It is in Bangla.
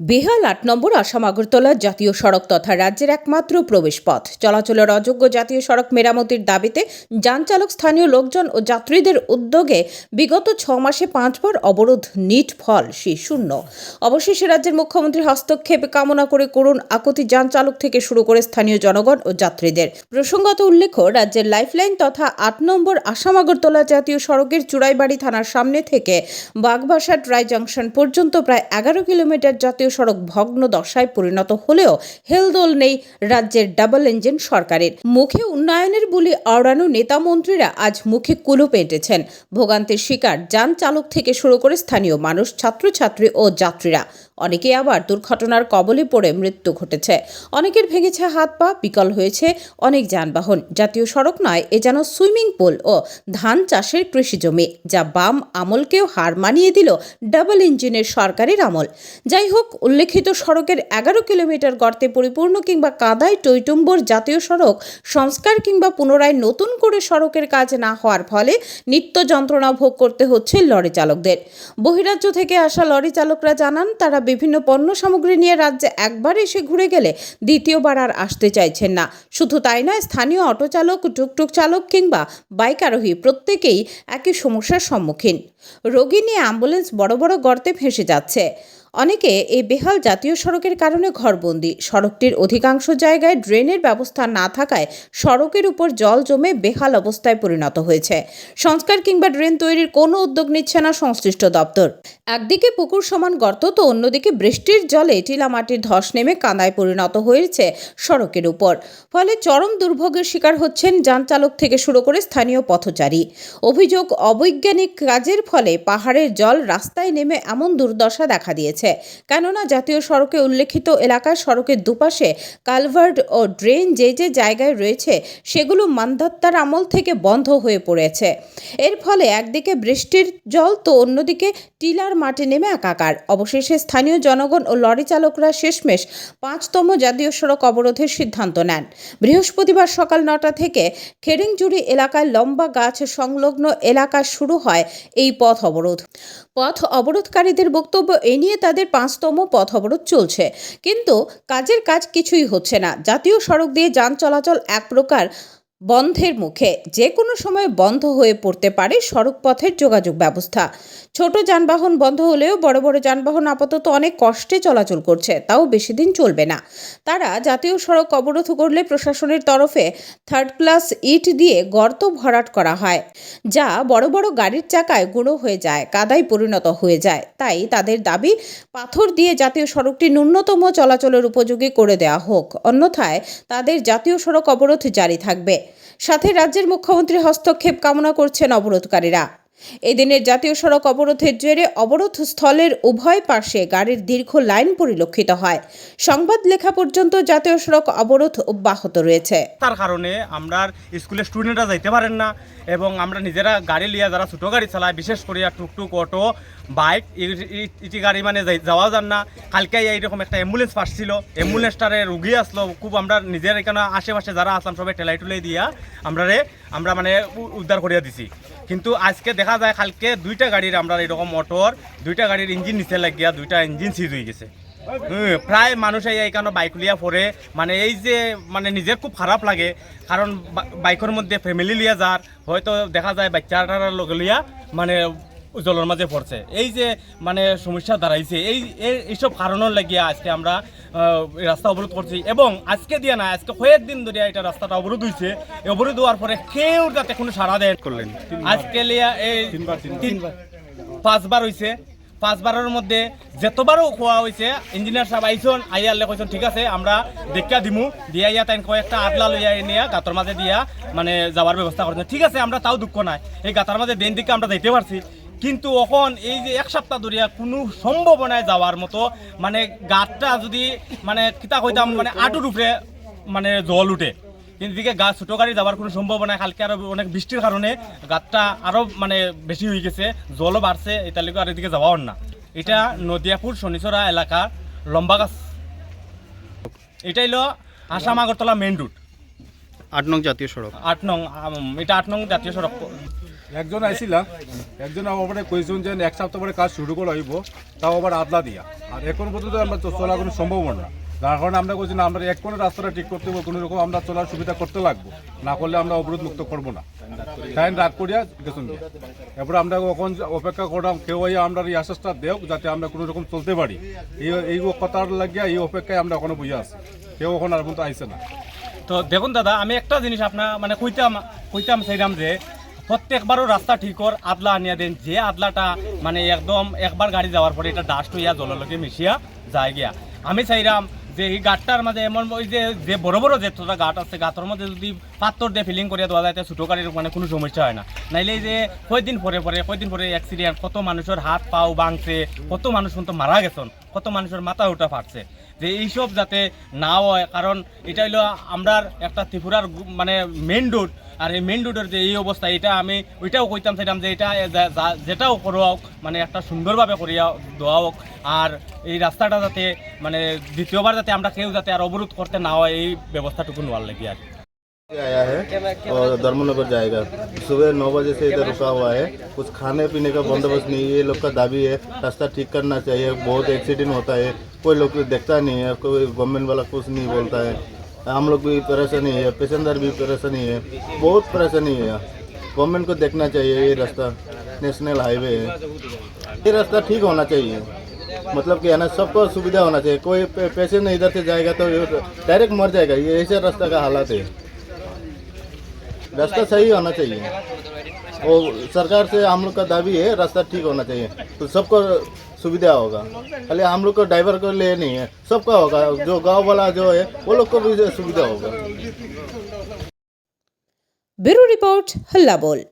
বেহাল আট নম্বর আসাম আগরতলা জাতীয় সড়ক তথা রাজ্যের একমাত্র প্রবেশপথ। চলাচলের অযোগ্য জাতীয় সড়ক মেরামতির দাবিতে যান চালক স্থানীয় লোকজন ও যাত্রীদের উদ্যোগে বিগত ছ মাসে পাঁচবার অবরোধ, নিট ফল, সে শূন্য। অবশেষে রাজ্যের মুখ্যমন্ত্রী হস্তক্ষেপ কামনা করে করুন আকুতি যান চালক থেকে শুরু করে স্থানীয় জনগণ ও যাত্রীদের। প্রসঙ্গত উল্লেখ্য, রাজ্যের লাইফলাইন তথা আট নম্বর আসাম আগরতলা জাতীয় সড়কের চুড়াইবাড়ি থানার সামনে থেকে বাগবাসা ট্রাই জাংশন পর্যন্ত প্রায় এগারো কিলোমিটার জাতীয় সড়ক ভগ্ন দশায় পরিণত হলেও হেলদোল নেই রাজ্যের ডাবল ইঞ্জিন সরকারের। মুখে উন্নয়নের বলি আওড়ানো নেতা মন্ত্রীরা আজ মুখে কুলু পেটেছেন। ভোগান্তির শিকার যান চালক থেকে শুরু করে স্থানীয় মানুষ, ছাত্রছাত্রী ও যাত্রীরা। অনেকে আবার দুর্ঘটনার কবলে পড়ে মৃত্যু ঘটেছে। অনেকের ভেঙেছে হাত পা, বিকল হয়েছে অনেক যানবাহন। জাতীয় সড়ক নয়, এ যেন সুইমিং পুল ও ধান চাষের কৃষি জমি, যা বাম আমলকেও হার মানিয়ে দিল ডাবল ইঞ্জিনের সরকারের আমল। যাই হোক, উল্লেখিত সড়কের এগারো কিলোমিটার গর্তে পরিপূর্ণ কিংবা কাদায় টৈটুম্বর জাতীয় সড়ক, সংস্কার কিংবা পুনরায় নতুন করে সড়কের কাজ না হওয়ার ফলে নিত্য যন্ত্রণা ভোগ করতে হচ্ছে লরি চালকদের। বহিরাজ্য থেকে আসা লরি চালকরা জানান, তারা বিভিন্ন পণ্য সামগ্রী নিয়ে রাজ্যে একবার এসে ঘুরে গেলে দ্বিতীয়বার আর আসতে চাইছেন না। শুধু তাই নয়, স্থানীয় অটো চালক টুকটুক চালক কিংবা বাইক আরোহী প্রত্যেকেই একই সমস্যার সম্মুখীন। রোগী নিয়ে অ্যাম্বুলেন্স বড় বড় গর্তে ভেসে যাচ্ছে। অনেকে এই বেহাল জাতীয় সড়কের কারণে ঘরবন্দি। সড়কটির অধিকাংশ জায়গায় ড্রেনের ব্যবস্থা না থাকায় সড়কের উপর জল জমে বেহাল অবস্থায় পরিণত হয়েছে। সংস্কার কিংবা ড্রেন তৈরির কোনো উদ্যোগ নিচ্ছে না সংশ্লিষ্ট দপ্তর। একদিকে পুকুর সমান গর্ত, তো অন্যদিকে বৃষ্টির জলে টিলা মাটির ধস নেমে কাঁদায় পরিণত হয়েছে সড়কের উপর। ফলে চরম দুর্ভোগের শিকার হচ্ছেন যান চালক থেকে শুরু করে স্থানীয় পথচারী। অভিযোগ, অবৈজ্ঞানিক কাজের ফলে পাহাড়ের জল রাস্তায় নেমে এমন দুর্দশা দেখা দিয়েছে। কেননা জাতীয় সড়কে উল্লেখিত এলাকার সড়কের দুপাশে কালভার্ট ও ড্রেন যে যে জায়গায় রয়েছে, সেগুলো মান্ধাত্তার আমল থেকে বন্ধ হয়ে পড়েছে। এর ফলে একদিকে বৃষ্টির জল তো অন্যদিকে টিলার মাটি নেমে একাকার। অবশেষে স্থানীয় জনগণ ও লরি চালকরা শেষমেশ পাঁচতম জাতীয় সড়ক অবরোধের সিদ্ধান্ত নেন। বৃহস্পতিবার সকাল নটা থেকে খেরিংজুড়ি এলাকায় লম্বা গাছ সংলগ্ন এলাকা শুরু হয় এই পথ অবরোধ। পথ অবরোধকারীদের বক্তব্য এ নিয়ে তাদের পাঁচতম পথ অবরোধ চলছে। কিন্তু কাজের কাজ কিছুই হচ্ছে না। জাতীয় সড়ক দিয়ে যান চলাচল এক প্রকার বন্ধের মুখে। যে কোনো সময় বন্ধ হয়ে পড়তে পারে সড়ক পথের যোগাযোগ ব্যবস্থা। ছোট যানবাহন বন্ধ হলেও বড় বড় যানবাহন আপাতত অনেক কষ্টে চলাচল করছে, তাও বেশি দিন চলবে না। তারা জাতীয় সড়ক অবরোধ করলে প্রশাসনের তরফে থার্ড ক্লাস ইট দিয়ে গর্ত ভরাট করা হয়, যা বড় বড় গাড়ির চাকায় গুঁড়ো হয়ে যায়, কাদায় পরিণত হয়ে যায়। তাই তাদের দাবি, পাথর দিয়ে জাতীয় সড়কটি ন্যূনতম চলাচলের উপযোগী করে দেওয়া হোক। অন্যথায় তাদের জাতীয় সড়ক অবরোধ জারি থাকবে। সাথে রাজ্যের মুখ্যমন্ত্রী হস্তক্ষেপ কামনা করছেন অবরোধকারীরা। এদিনের জাতীয় সড়ক অবরোধের জেরে অবরোধ স্থলের উভয় পাশে গাড়ির দীর্ঘ লাইন পরিলক্ষিত হয়। সংবাদ লেখা পর্যন্ত জাতীয় সড়ক অবরোধ অব্যাহত রয়েছে। তার কারণে আমরা স্কুলের স্টুডেন্টরা যাইতে পারেন না এবং আমরা নিজেরা গাড়ি লিয়া যারা ছোটো গাড়ি চালায়, বিশেষ করে টুকটুক অটো, বাইক, ইটি গাড়ি মানে যাওয়া যান না। কালকে এইরকম একটা অ্যাম্বুলেন্স পাসছিল অ্যাম্বুলেন্সটারে রুগী আসলো, খুব আমরা নিজের এখানে আশেপাশে যারা আসলাম সবাই টেলাই টুলাই দিয়া আমরা আমরা মানে উদ্ধার করিয়া দিছি। কিন্তু আজকে দেখা যায় কালকে দুইটা গাড়ির আমরা এরকম মোটর দুইটা গাড়ির ইঞ্জিন নিচে লাগিয়া দুইটা ইঞ্জিন সিজ হয়ে গেছে। হুম, প্রায় মানুষ এই বাইক লিয়া পরে মানে এই যে মানে নিজের খুব খারাপ লাগে। কারণ বাইকের মধ্যে ফ্যামিলি লিয়া যার। হয়তো দেখা যায় বাচ্চাটার লগে লিয়া মানে জলের মাঝে পড়ছে। এই যে মানে সমস্যা দাঁড়াইছে এই এই- এইসব কারণের লাগিয়া আজকে আমরা রাস্তা অবরোধ করছি এবং আজকে দিয়া না আজকে কয়েকদিন ধরে এটা রাস্তাটা অবরোধ হয়েছে অবরোধ হওয়ার পরে কেউ যাতে কোনো সাড়া দেয় করলেন। আজকে লিয়া এই পাঁচবার হয়েছে পাঁচবারের মধ্যে যতবারও খোয়া হয়েছে ইঞ্জিনিয়ার সাহেব আইসন আইয়ালে কইসন ঠিক আছে আমরা দেখা দিমু। দিয়া ইয়া তাই কয়েকটা আটলা লইয়া নিয়া গাতর মাঝে দিয়া মানে যাওয়ার ব্যবস্থা করছেন ঠিক আছে আমরা তাও দুঃখ নাই। এই গাতার মাঝে দিন দিকে আমরা যাইতে পারছি। কিন্তু এখন এই যে এক সপ্তাহ ধরিয়া কোনো সম্ভাবনায় যাওয়ার মতো মানে গাতটা যদি মানে কিতা কইতাম মানে আটুর উপরে মানে জল উঠে। কিন্তু দিকে গাছ ছোটো গাড়ি যাওয়ার কোনো সম্ভাবনা কালকে আরও অনেক বৃষ্টির কারণে গাছটা আরও মানে বেশি হয়ে গেছে জলও বাড়ছে এটা লিগে আর এদিকে যাওয়াও না। এটা নদিয়াপুর শনিচরা এলাকার লম্বা গাছ। এটা হলো আসাম আগরতলা মেইন রুট আট নং জাতীয় সড়ক। আট নং এটা আট নং জাতীয় সড়ক। একজন আইছিলাম, একজন আমার কইছেন যে এক সপ্তাহ পরে কাজ শুরু করে হইব, তাও আবার আদলা দিয়া। আর এখন পর্যন্ত আমরা চলা কোনো সম্ভব না। যার কারণে আমরা কইছি না, আমরা এক কোনো রাস্তাটা ঠিক করতে হবে কোনো রকম আমরা চলার সুবিধা করতে লাগবো। না করলে আমরা অবরোধ মুক্ত করব না। টাইম রাগ করিয়া গেছুন। এরপরে আমরা কখন অপেক্ষা করলাম, কেউ এই আমরা এই আশ্বাসটা দেও যাতে আমরা কোনো রকম চলতে পারি। এই এই কথার লাগিয়া এই অপেক্ষায় আমরা এখনও বুঝে আছি। কেউ এখন আর পর্যন্ত আইসে না। তো দেখুন দাদা, আমি একটা জিনিস আপনার মানে কইতাম কইতাম চাইলাম যে প্রত্যেকবারও রাস্তা ঠিক কর, আদলা আনিয়া দেন। যে আদলাটা মানে একদম একবার গাড়ি যাওয়ার পরে এটা ডাস্ট হইয়া জললকে মিশিয়া যায় গিয়া। আমি চাইলাম যে এই গাঁটটার মাঝে এমন ওই যে যে বড় বড় যে তোরা গাঁট আছে গাঁতের মধ্যে যদি পাত্তর দিয়ে ফিলিং করিয়া দেওয়া যায় ছোটো গাড়ির মানে কোনো সমস্যা হয় না। নাইলে যে কয়দিন পরে পরে, কয়দিন পরে অ্যাক্সিডেন্ট কত মানুষের হাত পাও ভাঙছে কত মানুষ কিন্তু মারা গেছেন, কত মানুষের মাথা ওটা ফাটছে। যে এইসব যাতে না হয়, কারণ এটা হইল আমরার একটা ত্রিপুরার মানে মেন রোড আর এই মেন রোডের যে এই অবস্থা, এটা আমি ওইটাও কইতাম, চাইতাম যে এটা যেটাও করো মানে একটা সুন্দরভাবে করিয়া দেওয়া হোক, আর এই রাস্তাটা যাতে মানে দ্বিতীয়বার যাতে আমরা কেউ যাতে আর অবরোধ করতে না হয়, এই ব্যবস্থাটুকু নেওয়ার লাগে আর কি। आया है और धर्मनगर जाएगा। सुबह नौ बजे से इधर रुका हुआ है। कुछ खाने पीने का बंदोबस्त नहीं है, ये लोग का दाबी है। रास्ता ठीक करना चाहिए, बहुत एक्सीडेंट होता है। कोई लोग देखता नहीं है, कोई गवर्नमेंट वाला कुछ नहीं बोलता है। हम लोग भी परेशानी है, पैसेंजर भी परेशानी है, बहुत परेशानी है गवर्नमेंट को देखना चाहिए ये रास्ता। नेशनल हाईवे है। ये रास्ता ठीक होना चाहिए। मतलब कि है ना, सबको सुविधा होना चाहिए। कोई पे- पेशेंट इधर से जाएगा तो डायरेक्ट मर जाएगा। ये ऐसे रास्ता का हालात है। रास्ता सही होना चाहिए। और सरकार से हम लोग का दावी है, रास्ता ठीक होना चाहिए। तो सबको सुविधा होगा। खाली हम लोग को ड्राइवर को ले नहीं है, सबका होगा। जो गाँव वाला जो है, वो लोग को भी सुविधा होगा। ब्यूरो रिपोर्ट, हल्ला बोल।